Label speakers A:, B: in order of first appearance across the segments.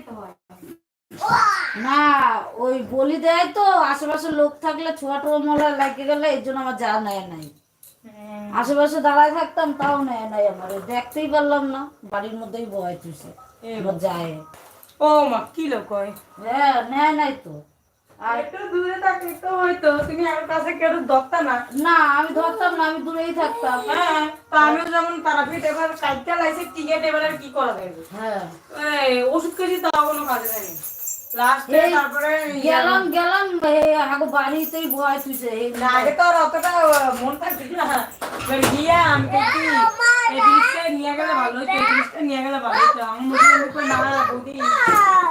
A: দিতে হয়।
B: না ওই বলি দেয় তো আশেপাশে লোক থাকলে ছোয়া টোয়া মোলা লাগে গেলে এর জন্য আমার যা নেয় নাই। আশেপাশে দাঁড়ায় থাকতাম তাও নেয় নাই আমার। দেখতেই পারলাম না বাড়ির মধ্যেই বয় চুষে এবার যায়।
A: ও মা কি লোক হয়
B: হ্যাঁ নেয় নাই তো।
A: আর একটু দূরে থাকে তো হয়তো তুমি আমার কাছে কেউ দক্তা না।
B: না আমি ধরতাম না আমি দূরেই থাকতাম।
A: হ্যাঁ তো আমিও যেমন তারাপীঠ এবার কাজটা লাইছে টিকেট এবার আর কি করা যাবে
B: হ্যাঁ।
A: ওষুধ কেজি তাও কোনো কাজে দেয়নি।
B: গেলাম গেলাম এই বাড়িতেই ভয় তুইছে
A: আগে তো আর অতটা মন থাকবে না। গিয়ে আমি নিয়ে গেলে ভালো হতো নিয়ে গেলে ভালো হতো আমার মুখে মুখে না বৌদি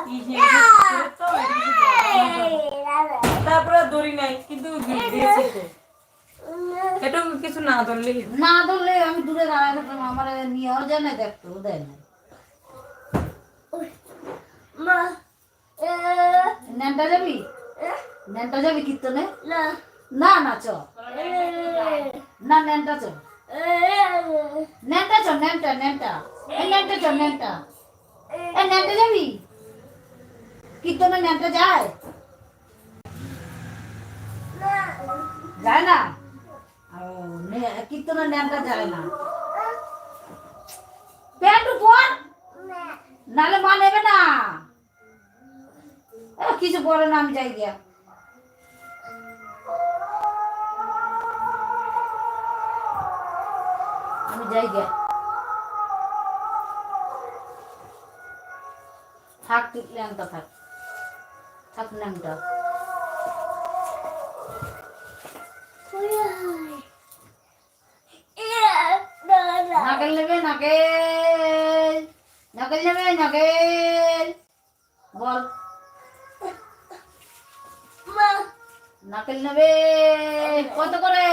A: কি যে করে তো এটা কিছু বলা যাবে না। তারপরে দড়ি নাই কিন্তু দিয়েছে? তো এটা কিছু না ধরলে
B: না ধরলে আমি দূরে দাঁড়ায় থাকতাম আমার নিয়েও যায় না দেখতো দেয় না নেনটা যাবি? নেনটা যাবি কীর্তনে? না। না চ। না নেনটা চ। নেনটা চ নেনটা নেনটা। এই নেনটা চ নেনটা। এই নেনটা যাবি? কীর্তনে নেনটা যায়? যায় না? ও, নে- যায় না। প্যান্ট পর নালে মা নেবে না। কিছু পরে না আমি যাই গিয়া। আমি যাই গিয়া। থাক তুই ল্যাংটা থাক। থাক ল্যাংটা। নাকেল নেবে নাকেল নাকেল নেবে নাকেল বল নাকেল নেবে কত করে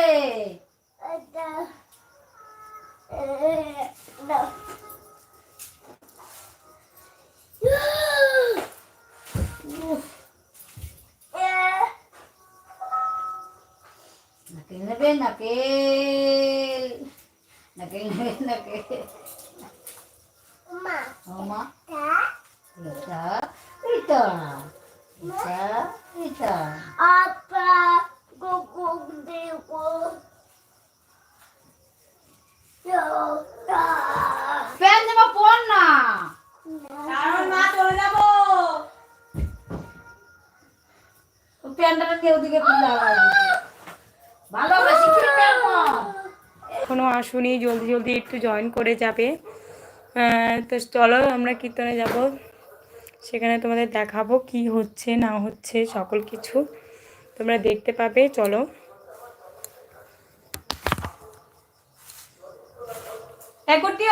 B: নাকেল নেবে নাকেল নাকেল নেবে নাকেল ও মা এটা এটা এটা এটা প্যান জামা পর না
A: কারণ মা চলে যাব
B: প্যান্টটা নিয়ে ওদিকে খুলে ভালোবাসি কি প্যান্ট
A: এখনও? আসুনি জলদি জলদি একটু জয়েন করে যাবে। তো চলো আমরা কীর্তনে যাব। সেখানে তোমাদের দেখাবো কি হচ্ছে না হচ্ছে সকল কিছু তোমরা দেখতে পাবে চলো। একটি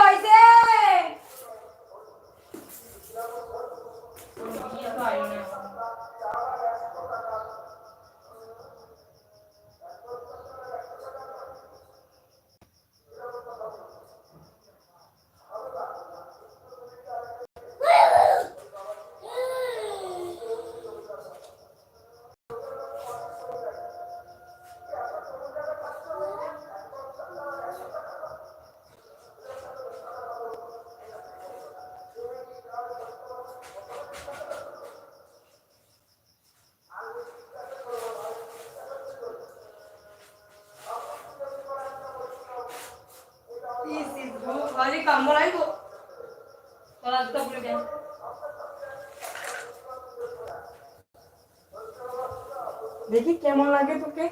A: দেখি কেমন লাগে তোকে।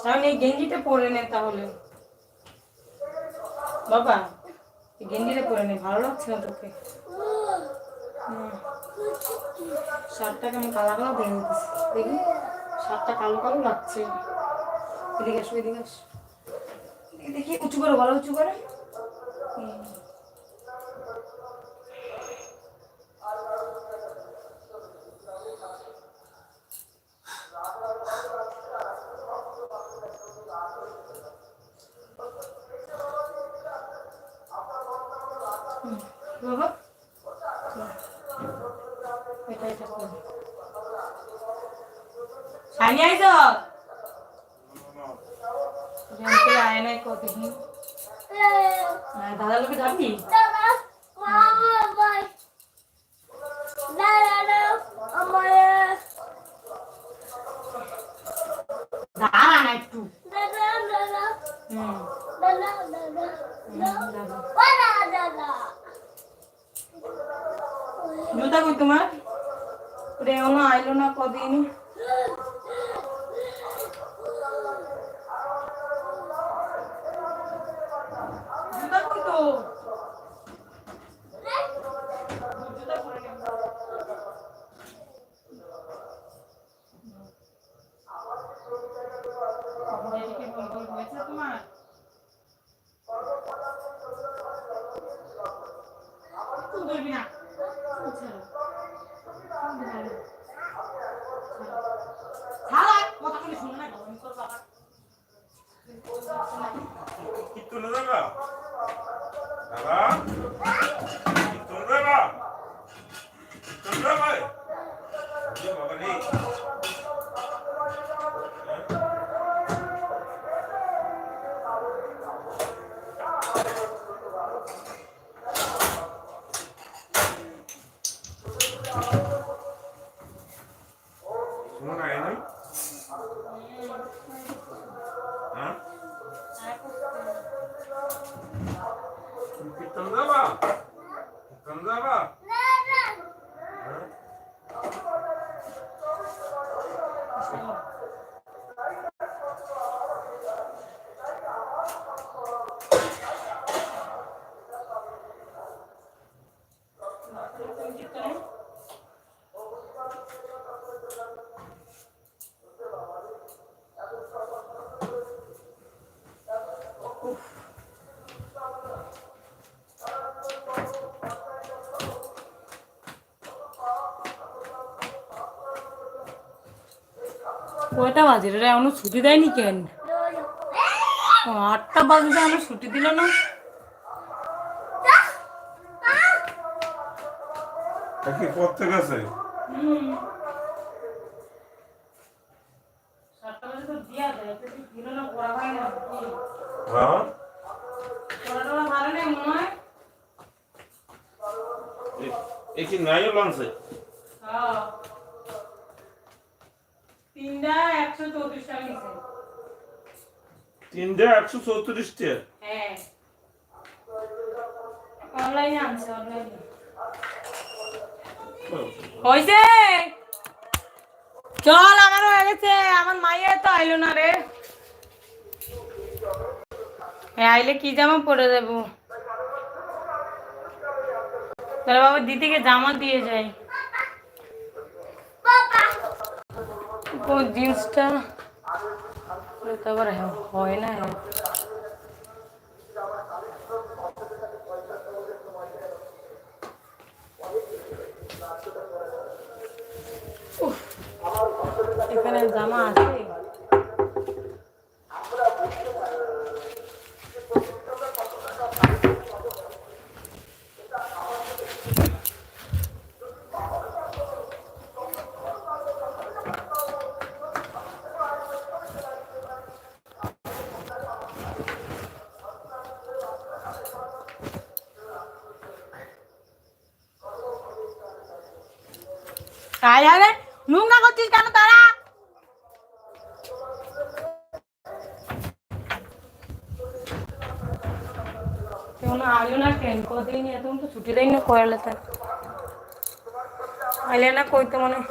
A: সামনে এই গেঞ্জিটা পরে নে তাহলে। বাবা গেঞ্জিটা পরে নে ভালো লাগছে না তোকে। হুম। শার্টটা কেমন কালো কালো দেখি। শার্টটা কালো কালো লাগছে। এদিকে আসো এদিকে আসো। দেখি উঁচু করে গলা উঁচু করে। বাবা। এটা এটা সানি আইছ আয় নাই কতদিন হ্যাঁ, লোকে যাবি দাঁড়া না একটু জুতা কই তোমার রেওনা আইলো না কদিন জুতা কয়টা বাজে? রে এখনও ছুটি দেয়নি কেন? আটটা বাজে এখনও ছুটি দিল না।
C: কি করতে গেছে?
A: হয়? কি? নেই
C: লঞ্চে?
A: হ্যাঁ। তিনটা একশো চৌত্রিশ টাকা নিছে।
C: তিনটে একশো চৌত্রিশটে
A: হ্যাঁ। অনলাইনে আনছে অনলাইনে। হয়েছে চল আমার হয়ে গেছে। আমার মাইয়া তো আইলো না রে। হ্যাঁ আইলে কি জামা পরে দেবো তাহলে বাবা দিদিকে জামা দিয়ে যাই ও জিন্সটা আবার হয় না এখানে জামা আছে আরে নোংরা করছিস কেন তারা? কেউ না আইলো না কেন? কদিন এত তো ছুটি দেয় না কয়ালে তার আইলে না কইতে মনে হয়।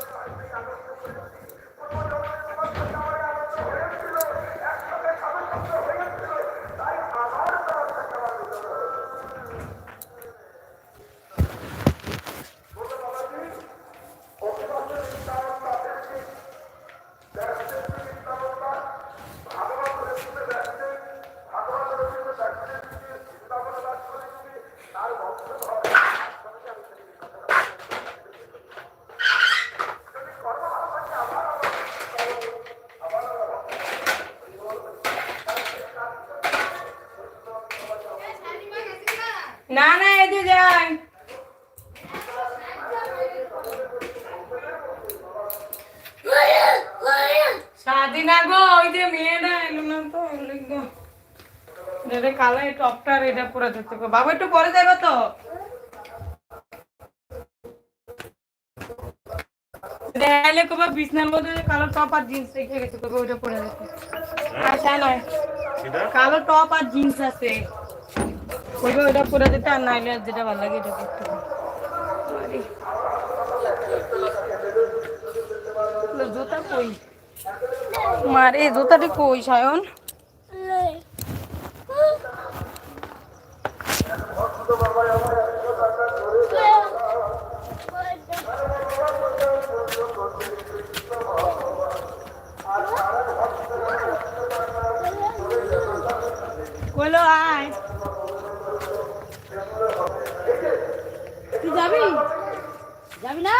A: না না এদিকে যাই স্বাধীনা গো ওই যে মেয়েটা এলো না তো এলো গো। যেটা কালো এটা পরে বাবা একটু পরে দেবে তো? দেখাইলে কবে বিছনার মধ্যে কালো টপ আর জিন্স রেখে গেছে কবে ওইটা পরে নয়। কালো টপ আর জিন্স আছে। কবে ওইটা পরে দিতে আর নাইলে যেটা ভালো লাগে এটা করতে। জুতা কই? মারে, জুতাটি কই, সায়ন? বলো আয়।
D: যাবি? যাবি না?